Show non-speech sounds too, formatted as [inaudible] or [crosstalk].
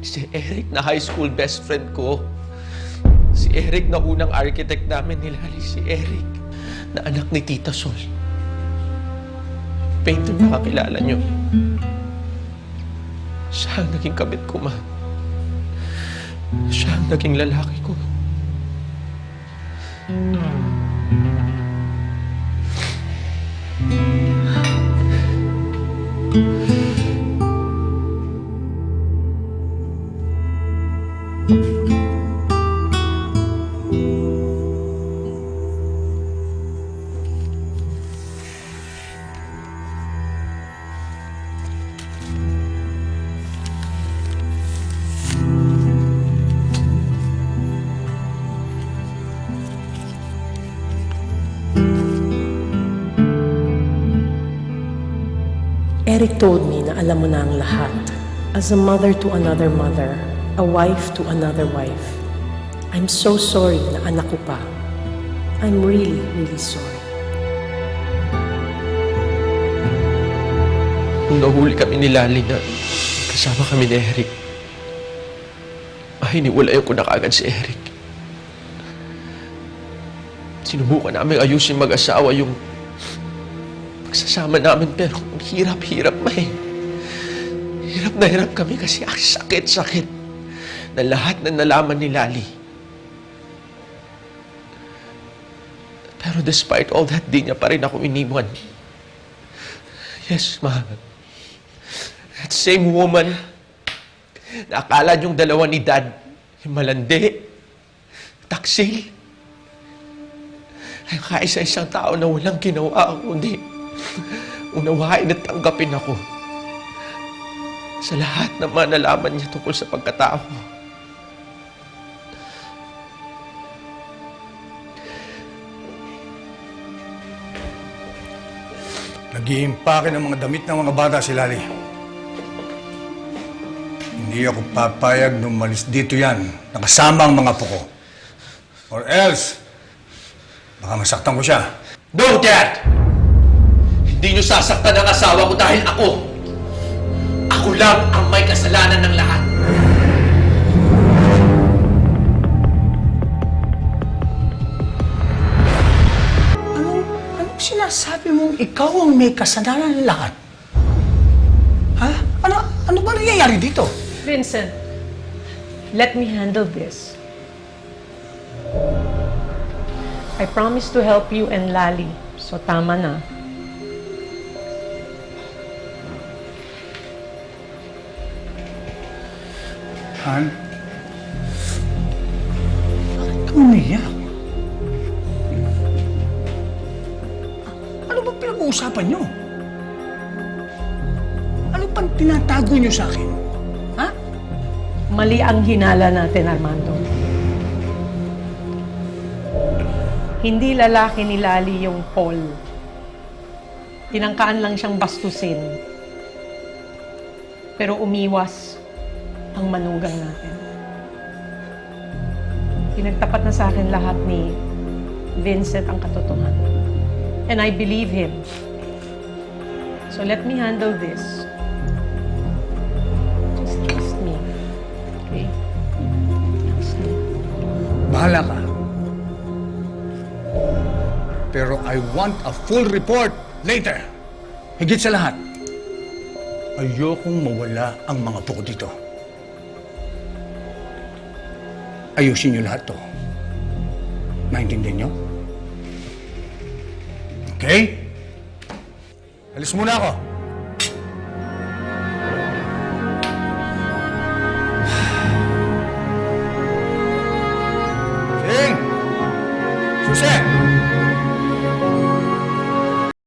Si Eric na high school best friend ko. Si Eric na unang architect namin nilali. Si Eric na anak ni Tita Sol. Painter na kakilala niyo. Siya ang naging kabit ko, ma. Siya ang naging lalaki ko. Eric told me na alam mo na ang lahat. As a mother to another mother, a wife to another wife. I'm so sorry na anak ko pa. I'm really, really sorry. Nung nahuli kami ni Lali na kasama kami ni Eric, ay niwalayo ko na kagad si Eric. Sinubukan namin ayusin mag-asawa yung pagsasama namin pero hirap-hirap ma eh. Hirap na hirap kami kasi ang sakit-sakit na lahat na nalaman ni Lali. Pero despite all that, di niya pa rin ako iniwan. Yes, ma. That same woman na akala niyong dalawa ni Dad, yung malandi, taksil, ay kaisa-isang tao na walang ginawa kundi unawain at tanggapin ako sa lahat ng mga nalaman niya tungkol sa pagkatao ko. Nag-iimpake ng mga damit ng mga bata si Lali. Hindi ako papayag na umalis dito yan, nakasama ang mga puko. Or else, baka masaktan ko siya. No, Dad! Hindi niyo sasaktan ang asawa ko dahil ako. Ako lang ang may kasalanan ng lahat. Anong, anong sinasabi mong ikaw ang may kasalanan ng lahat? Ha? Ano, ano ba nangyayari dito? Vincent, let me handle this. I promise to help you and Lali. So tama na. Han? Bakit ka umiyak? Ano ba pinag-uusapan nyo? Ano pang tinatago nyo sa akin? Ha? Mali ang hinala natin, Armando. Hindi lalaki ni Lali yung Paul. Tinangkaan lang siyang bastusin. Pero umiwas ang manugang natin. Pinagtapat na sa akin lahat ni Vincent ang katotohanan. And I believe him. So let me handle this. Just trust me. Okay? Trust me. Bahala ka. Pero I want a full report later. Higit sa lahat, ayokong mawala ang mga puko dito. Ayusin niyo lahat to. Naintindihan niyo? Okay? Alis muna ako. [sighs] Sing! Susi!